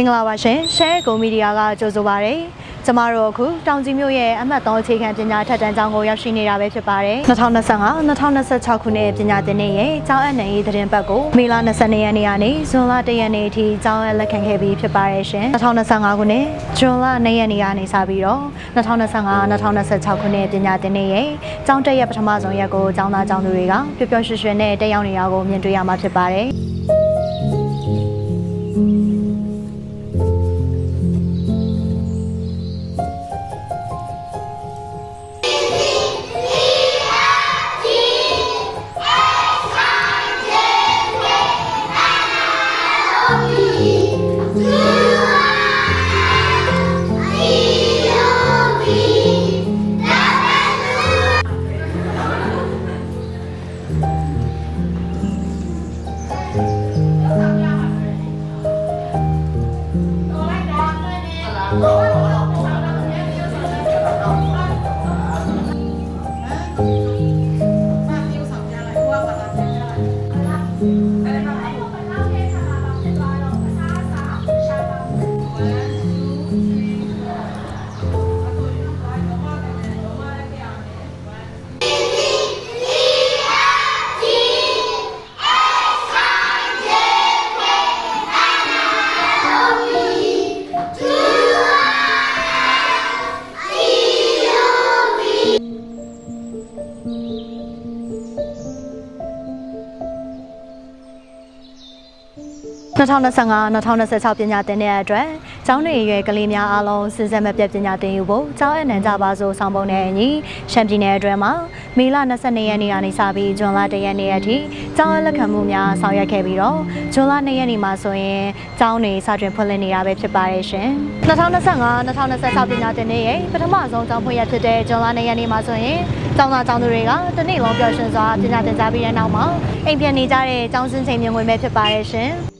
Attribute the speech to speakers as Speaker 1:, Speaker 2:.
Speaker 1: င်္ဂလာပါရှင်ရှဲကုံမီဒီယာကကြိုဆိုပါရစေကျမတို့အခုတောင်ကြီးမြို့ရဲ့အမှတ်3အခြေခံပညာထက်တန်းကျောင်းကိုရောက်ရှိနေတာပဲဖြစ်ပါတယ်2025 2026ခုနှစ်ပညာသင်နှစ်ရဲ့ကျောင်းအနှံရေးသတင်းပတ်ကိုမေလ22ရက်နေ့ကနေဇွန်လ1ရက်နေ့အထိကျောင်းအလက်ခံခဲ့ပြီးဖြစ်ပါတယ်ရှင်2025ခုနှစ်ဇွန်လ2ရက်နေ့ကနေစပြီးတော့2025 2026ခုနှစ်ပညာသင်နှစ်ရဲ့ကျောင်းတက်ရက်ပထမဆုံးရက်ကိုကျောင်းသားကျောင်းသူတွေကပျော်ပျော်ရွှင်ရွှင်နဲ့တက်ရောက်နေရကိုမြင်တွေ့ရမှာဖြစ်ပါတယ် 2025 2026ပညာသင်တဲ့အတွက်ကျောင်းနေရွယ်ကလေးများအားလုံးစဉ်ဆက်မပြတ်ပညာသင်ယူဖို့ကျောင်းအနှံကြပါစို့ဆောင်ပုံနဲ့အညီရှမ်းပြည်နယ်အတွင်းမှာမေလ22ရက်နေ့ကနေစပြီးဇွန်လ1ရက်နေ့အထိကျောင်းအလက်ခံမှုများဆောင်ရွက်ခဲ့ပြီးတော့ဇွန်လ2ရက်နေ့မှာဆိုရင်ကျောင်းနေစတင်ဖွင့်လှစ်နေတာပဲဖြစ်ပါတယ်ရှင်2025 2026ပညာသင်တဲ့ရဲ့ပထမဆုံးကျောင်းဖွင့်ရဖြစ်တဲ့ဇွန်လ2ရက်နေ့မှာဆိုရင်ကျောင်းသားကျောင်းသူတွေကတစ်နေ့လုံးပျော်ရွှင်စွာပညာသင်ကြားပြီးတဲ့နောက်မှာအိမ်ပြန်နေကြတဲ့ကျောင်းစင်းချိန်မြင်ဝင်ပဲဖြစ်ပါတယ်ရှင်